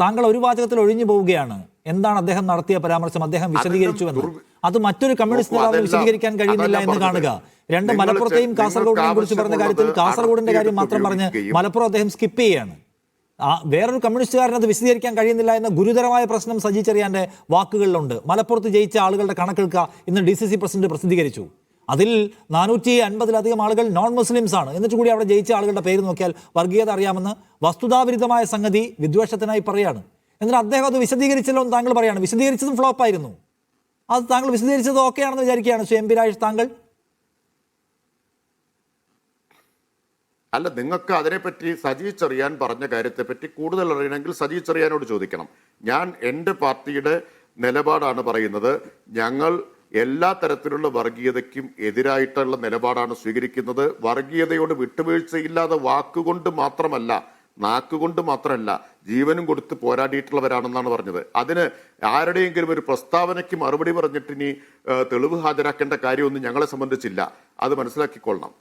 താങ്കൾ ഒരു വാചകത്തിൽ ഒഴിഞ്ഞു പോവുകയാണ്. എന്താണ് അദ്ദേഹം നടത്തിയ പരാമർശം? അദ്ദേഹം വിശദീകരിച്ചുവെന്ന്. എന്ന് അത് മറ്റൊരു കമ്മ്യൂണിസ്റ്റ് നേതാവിന് വിശദീകരിക്കാൻ കഴിയുന്നില്ല എന്ന് കാണുക. രണ്ട് മലപ്പുറത്തെയും കാസർഗോഡിനെയും കുറിച്ച് പറഞ്ഞ കാര്യത്തിൽ കാസർഗോഡിന്റെ കാര്യം മാത്രം പറഞ്ഞ് മലപ്പുറം അദ്ദേഹം സ്കിപ്പ് ചെയ്യുകയാണ് ആ വേറൊരു കമ്മ്യൂണിസ്റ്റുകാരന് അത് വിശദീകരിക്കാൻ കഴിയുന്നില്ല എന്ന ഗുരുതരമായ പ്രശ്നം സജി ചെറിയാന്റെ വാക്കുകളിലുണ്ട്. മലപ്പുറത്ത് ജയിച്ച ആളുകളുടെ കണക്കെടുക്കുക ഇന്ന് ഡി സി സി പ്രസിഡന്റ് പ്രസിദ്ധീകരിച്ചു. അതിൽ നാനൂറ്റി അൻപതിലധികം ആളുകൾ നോൺ മുസ്ലിംസ് ആണ്. എന്നിട്ട് കൂടി അവിടെ ജയിച്ച ആളുകളുടെ പേര് നോക്കിയാൽ വർഗീയത അറിയാമെന്ന് വസ്തുതാവിരുദ്ധമായ സംഗതി വിദ്വേഷത്തിനായി പറയാണ്. എന്നിട്ട് അദ്ദേഹം അത് വിശദീകരിച്ചല്ലോ എന്ന് താങ്കൾ പറയാണ്. വിശദീകരിച്ചതും ഫ്ലോപ്പ് ആയിരുന്നു. അത് താങ്കൾ വിശദീകരിച്ചത് ഓക്കെ ആണെന്ന് വിചാരിക്കുകയാണ്. ശ്രീ എം താങ്കൾ? അല്ല നിങ്ങൾക്ക് അതിനെപ്പറ്റി സജി ചെറിയാൻ പറഞ്ഞ കാര്യത്തെപ്പറ്റി കൂടുതൽ അറിയണമെങ്കിൽ സജി ചെറിയാനോട് ചോദിക്കണം. ഞാൻ എന്റെ പാർട്ടിയുടെ നിലപാടാണ് പറയുന്നത്. ഞങ്ങൾ എല്ലാ തരത്തിലുള്ള വർഗീയതയ്ക്കും എതിരായിട്ടുള്ള നിലപാടാണ് സ്വീകരിക്കുന്നത്. വർഗീയതയോട് വിട്ടുവീഴ്ചയില്ലാതെ വാക്കുകൊണ്ട് മാത്രമല്ല നാക്കുകൊണ്ട് മാത്രമല്ല ജീവനും കൊടുത്ത് പോരാടിയിട്ടുള്ളവരാണെന്നാണ് പറഞ്ഞത്. അതിന് ആരുടെയെങ്കിലും ഒരു പ്രസ്താവനയ്ക്ക് മറുപടി പറഞ്ഞിട്ട് ഇനി തെളിവ് ഹാജരാക്കേണ്ട കാര്യമൊന്നും ഞങ്ങളെ സംബന്ധിച്ചില്ല. അത് മനസ്സിലാക്കിക്കൊള്ളണം.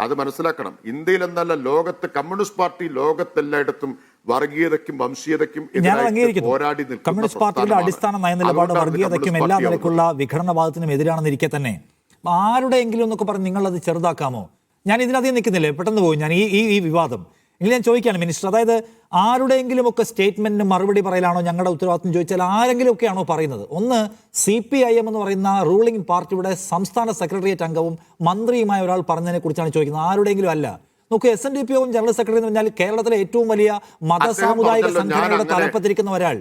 അത് മനസ്സിലാക്കണം. ഇന്ത്യയിൽ എന്നല്ല ലോകത്ത് കമ്മ്യൂണിസ്റ്റ് പാർട്ടി ലോകത്തെല്ലായിടത്തും വർഗീയതയ്ക്കും വംശീയതയ്ക്കും പോരാടി കമ്മ്യൂണിസ്റ്റ് പാർട്ടിയുടെ അടിസ്ഥാന നയനിലപാട് വർഗീയതയ്ക്കും എല്ലാ നിലക്കുള്ള വിഘടനവാദത്തിനും എതിരാണെന്നിരിക്കെ തന്നെ. ആരുടെയെങ്കിലും എന്നൊക്കെ പറഞ്ഞ് നിങ്ങൾ അത് ചെറുതാക്കാമോ? ഞാൻ ഇതിനധികം നിൽക്കുന്നില്ലേ? പെട്ടെന്ന് പോകും ഞാൻ ഈ ഈ ഈ വിവാദം. എങ്കിൽ ഞാൻ ചോദിക്കുകയാണ് മിനിസ്റ്റർ അതായത് ആരുടെയെങ്കിലും ഒക്കെ സ്റ്റേറ്റ്മെന്റിന് മറുപടി പറയലാണോ ഞങ്ങളുടെ ഉത്തരവാദിത്വം ചോദിച്ചാൽ ആരെങ്കിലും ഒക്കെയാണോ പറയുന്നത്? ഒന്ന് സി പി ഐ എം എന്ന് പറയുന്ന റൂളിംഗ് പാർട്ടിയുടെ സംസ്ഥാന സെക്രട്ടേറിയറ്റ് അംഗവും മന്ത്രിയുമായ ഒരാൾ പറഞ്ഞതിനെ കുറിച്ചാണ് ചോദിക്കുന്നത്. ആരുടെയെങ്കിലും അല്ല. നോക്കൂ എസ് എൻ ഡി പി യോഗം ജനറൽ സെക്രട്ടറി എന്ന് പറഞ്ഞാൽ കേരളത്തിലെ ഏറ്റവും വലിയ മത സാമുദായിക സംഘടനയുടെ തലപ്പത്തിരിക്കുന്ന ഒരാൾ.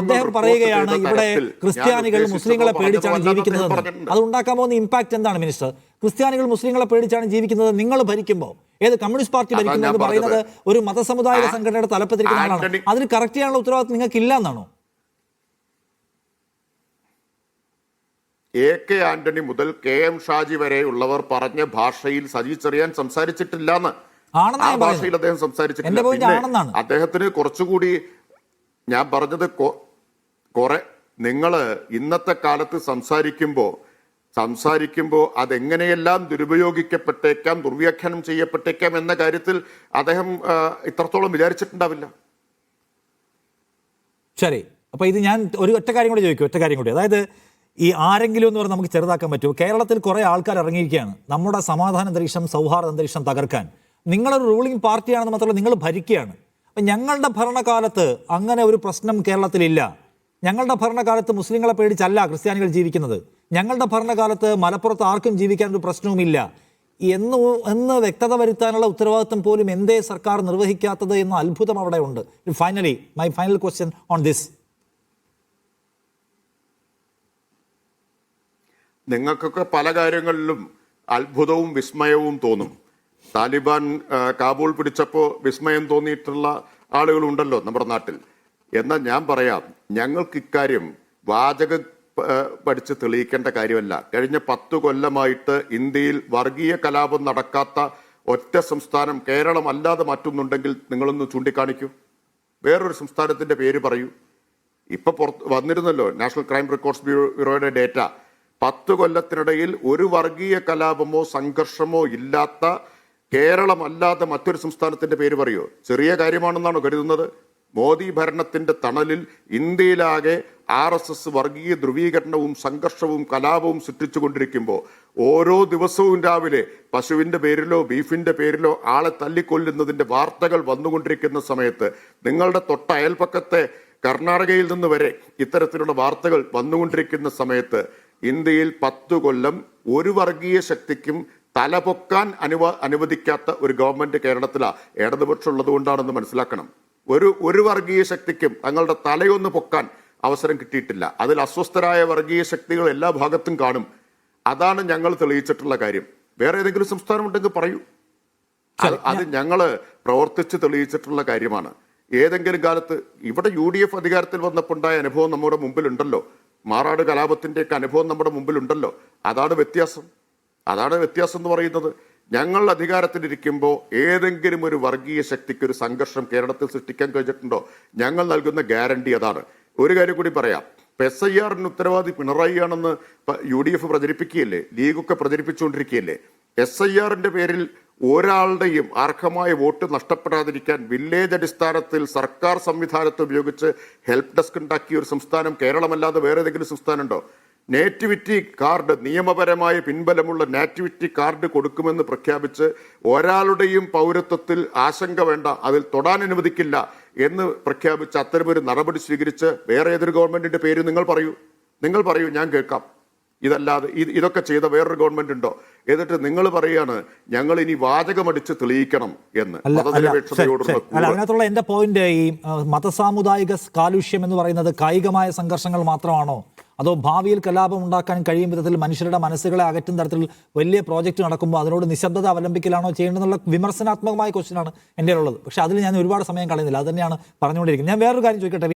അദ്ദേഹം പറയുകയാണ് ഇവിടെ ക്രിസ്ത്യാനികൾ മുസ്ലിങ്ങളെ പേടിച്ചാണ് ജീവിക്കുന്നത് അത് ഉണ്ടാക്കാൻ പോകുന്ന ഇമ്പാക്ട് എന്താണ് മിനിസ്റ്റർ ക്രിസ്ത്യാനികൾ മുസ്ലിങ്ങളെ പേടിച്ചാണ് ജീവിക്കുന്നത് നിങ്ങൾ ഭരിക്കുമ്പോൾ. ഏത് കമ്മ്യൂണിസ്റ്റ് പാർട്ടി ഭരിക്കുന്നു എന്ന് പറയുന്നത് ഒരു മതസമുദായിക സംഘടനയുടെ തലപ്പത്തിരിക്കുന്ന ആളാണ്. അതിന് കറക്റ്റ് ചെയ്യാനുള്ള ഉത്തരവാദിത്വം നിങ്ങൾക്ക് ഇല്ല എന്നാണോ എ കെ ആന്റണി മുതൽ കെ എം ഷാജി വരെയുള്ളവർ പറഞ്ഞ ഭാഷയിൽ സജി ചെറിയാൻ സംസാരിച്ചിട്ടില്ല ആണെന്നാ ആ ഭാഷയിൽ അദ്ദേഹം സംസാരിച്ചിട്ടില്ല. അദ്ദേഹത്തിന് കുറച്ചുകൂടി ഞാൻ പറഞ്ഞത് കുറെ നിങ്ങൾ ഇന്നത്തെ കാലത്ത് സംസാരിക്കുമ്പോ സംസാരിക്കുമ്പോ അതെങ്ങനെയെല്ലാം ദുരുപയോഗിക്കപ്പെട്ടേക്കാം ദുർവ്യാഖ്യാനം ചെയ്യപ്പെട്ടേക്കാം എന്ന കാര്യത്തിൽ അദ്ദേഹം ഇത്രത്തോളം വിചാരിച്ചിട്ടുണ്ടാവില്ല. ശരി. അപ്പൊ ഇത് ഞാൻ ഒരു ഒറ്റ കാര്യം കൂടി ചോദിക്കും ഒറ്റ കാര്യം കൂടി. അതായത് ഈ ആരെങ്കിലും എന്ന് പറഞ്ഞാൽ നമുക്ക് ചെറുതാക്കാൻ പറ്റുമോ കേരളത്തിൽ കുറെ ആൾക്കാർ ഇറങ്ങിയിരിക്കുകയാണ്. നമ്മുടെ സമാധാന അന്തരീക്ഷം സൗഹാർദ്ദ അന്തരീക്ഷം തകർക്കാൻ. നിങ്ങളൊരു റൂളിംഗ് പാർട്ടിയാണെന്ന് മാത്രമല്ല നിങ്ങൾ ഭരിക്കുകയാണ്. അപ്പം ഞങ്ങളുടെ ഭരണകാലത്ത് അങ്ങനെ ഒരു പ്രശ്നം കേരളത്തിലില്ല. ഞങ്ങളുടെ ഭരണകാലത്ത് മുസ്ലിങ്ങളെ പേടിച്ചല്ല ക്രിസ്ത്യാനികൾ ജീവിക്കുന്നത്. ഞങ്ങളുടെ ഭരണകാലത്ത് മലപ്പുറത്ത് ആർക്കും ജീവിക്കാൻ ഒരു പ്രശ്നവുമില്ല. എന്ന് എന്ന് വ്യക്തത വരുത്താനുള്ള ഉത്തരവാദിത്വം പോലും എന്തേ സർക്കാർ നിർവഹിക്കാത്തത് എന്ന അത്ഭുതം അവിടെ ഉണ്ട്. Finally my final question on this നിങ്ങൾക്കൊക്കെ പല കാര്യങ്ങളിലും അത്ഭുതവും വിസ്മയവും തോന്നും. താലിബാൻ കാബൂൾ പിടിച്ചപ്പോൾ വിസ്മയം തോന്നിയിട്ടുള്ള ആളുകളുണ്ടല്ലോ നമ്മുടെ നാട്ടിൽ. എന്നാൽ ഞാൻ പറയാം ഞങ്ങൾക്ക് ഇക്കാര്യം വാചക പഠിച്ച് തെളിയിക്കേണ്ട കാര്യമല്ല. കഴിഞ്ഞ പത്തു കൊല്ലമായിട്ട് ഇന്ത്യയിൽ വർഗീയ കലാപം നടക്കാത്ത ഒറ്റ സംസ്ഥാനം കേരളം അല്ലാതെ മറ്റൊന്നുണ്ടെങ്കിൽ നിങ്ങളൊന്ന് ചൂണ്ടിക്കാണിക്കൂ. വേറൊരു സംസ്ഥാനത്തിന്റെ പേര് പറയൂ. ഇപ്പൊ പുറത്ത് വന്നിരുന്നല്ലോ നാഷണൽ ക്രൈം റെക്കോർഡ്സ് ബ്യൂറോയുടെ ഡേറ്റ. പത്ത് കൊല്ലത്തിനിടയിൽ ഒരു വർഗീയ കലാപമോ സംഘർഷമോ ഇല്ലാത്ത കേരളമല്ലാതെ മറ്റൊരു സംസ്ഥാനത്തിന്റെ പേര് പറയോ? ചെറിയ കാര്യമാണെന്നാണ് കരുതുന്നത്? മോദി ഭരണത്തിന്റെ തണലിൽ ഇന്ത്യയിലാകെ ആർ എസ് എസ് വർഗീയ ധ്രുവീകരണവും സംഘർഷവും കലാപവും സൃഷ്ടിച്ചുകൊണ്ടിരിക്കുമ്പോൾ ഓരോ ദിവസവും രാവിലെ പശുവിന്റെ പേരിലോ ബീഫിന്റെ പേരിലോ ആളെ തല്ലിക്കൊല്ലുന്നതിന്റെ വാർത്തകൾ വന്നുകൊണ്ടിരിക്കുന്ന സമയത്ത് നിങ്ങളുടെ തൊട്ട അയൽപ്പക്കത്തെ കർണാടകയിൽ നിന്ന് വരെ ഇത്തരത്തിലുള്ള വാർത്തകൾ വന്നുകൊണ്ടിരിക്കുന്ന സമയത്ത് ഇന്ത്യയിൽ പത്തു കൊല്ലം ഒരു വർഗീയ ശക്തിക്കും തലപൊക്കാൻ അനുവ അനുവദിക്കാത്ത ഒരു ഗവൺമെന്റ് കേരളത്തിലാണ് ഇടതുപക്ഷം ഉള്ളതുകൊണ്ടാണെന്ന് മനസ്സിലാക്കണം. ഒരു ഒരു വർഗീയ ശക്തിക്കും തങ്ങളുടെ തലയൊന്ന് പൊക്കാൻ അവസരം കിട്ടിയിട്ടില്ല. അതിൽ അസ്വസ്ഥരായ വർഗീയ ശക്തികൾ എല്ലാ ഭാഗത്തും കാണും. അതാണ് ഞങ്ങൾ തെളിയിച്ചിട്ടുള്ള കാര്യം. വേറെ ഏതെങ്കിലും സംസ്ഥാനം ഉണ്ടെങ്കിൽ പറയൂ അത് ഞങ്ങൾ പ്രവർത്തിച്ച് തെളിയിച്ചിട്ടുള്ള കാര്യമാണ്. ഏതെങ്കിലും കാലത്ത് ഇവിടെ യു ഡി എഫ് അധികാരത്തിൽ വന്നപ്പോൾ ഉണ്ടായ അനുഭവം നമ്മുടെ മുമ്പിലുണ്ടല്ലോ. മാറാട് കലാപത്തിന്റെയൊക്കെ അനുഭവം നമ്മുടെ മുമ്പിലുണ്ടല്ലോ. അതാണ് വ്യത്യാസം. അതാണ് വ്യത്യാസം എന്ന് പറയുന്നത്. ഞങ്ങൾ അധികാരത്തിലിരിക്കുമ്പോൾ ഏതെങ്കിലും ഒരു വർഗീയ ശക്തിക്ക് ഒരു സംഘർഷം കേരളത്തിൽ സൃഷ്ടിക്കാൻ കഴിഞ്ഞിട്ടുണ്ടോ? ഞങ്ങൾ നൽകുന്ന ഗ്യാരണ്ടി അതാണ്. ഒരു കാര്യം കൂടി പറയാം. എസ് ഐ ആറിന് ഉത്തരവാദി പിണറായിയാണെന്ന് യു ഡി എഫ് പ്രചരിപ്പിക്കുകയല്ലേ? ലീഗൊക്കെ പ്രചരിപ്പിച്ചുകൊണ്ടിരിക്കുകയല്ലേ? എസ് ഐ ആറിന്റെ പേരിൽ ഒരാളുടെയും അർഹമായ വോട്ട് നഷ്ടപ്പെടാതിരിക്കാൻ വില്ലേജ് അടിസ്ഥാനത്തിൽ സർക്കാർ സംവിധാനത്തെ ഉപയോഗിച്ച് ഹെൽപ്പ് ഡെസ്ക് ഉണ്ടാക്കിയ ഒരു സംസ്ഥാനം കേരളമല്ലാതെ വേറെ ഏതെങ്കിലും സംസ്ഥാനമുണ്ടോ നേറ്റിവിറ്റി കാർഡ് നിയമപരമായ പിൻബലമുള്ള നാറ്റിവിറ്റി കാർഡ് കൊടുക്കുമെന്ന് പ്രഖ്യാപിച്ച് ഒരാളുടെയും പൗരത്വത്തിൽ ആശങ്ക വേണ്ട അതിൽ തൊടാൻ അനുവദിക്കില്ല എന്ന് പ്രഖ്യാപിച്ച് അത്തരമൊരു നടപടി സ്വീകരിച്ച് വേറെ ഏതൊരു ഗവൺമെന്റിന്റെ പേര് നിങ്ങൾ പറയൂ. നിങ്ങൾ പറയൂ ഞാൻ കേൾക്കാം. ഇതല്ലാതെ ഇത് ഇതൊക്കെ ചെയ്ത വേറൊരു ഗവൺമെന്റ് ഉണ്ടോ? എന്നിട്ട് നിങ്ങൾ പറയാണ് ഞങ്ങൾ ഇനി വാചകമടിച്ച് തെളിയിക്കണം എന്ന്. അതിനകത്തുള്ള എന്റെ പോയിന്റ് ഈ മതസാമുദായിക കാലുഷ്യം എന്ന് പറയുന്നത് കായികമായ സംഘർഷങ്ങൾ മാത്രമാണോ? അതോ ഭാവിയിൽ കലാപം ഉണ്ടാക്കാൻ കഴിയും വിധത്തിൽ മനുഷ്യരുടെ മനസ്സുകളെ അകറ്റുന്ന തരത്തിൽ വലിയ പ്രോജക്റ്റ് നടക്കുമ്പോൾ അതിനോട് നിശബ്ദത അവലംബിക്കലാണോ ചെയ്യേണ്ടതെന്നുള്ള വിമർശനാത്മകമായ ക്വസ്റ്റ്യനാണ് എന്റെ ഉള്ളത് പക്ഷേ അതിൽ ഞാൻ ഒരുപാട് സമയം കളയുന്നില്ല. അത് തന്നെയാണ് പറഞ്ഞുകൊണ്ടിരിക്കുന്നത്. ഞാൻ വേറൊരു കാര്യം ചോദിക്കട്ടെ?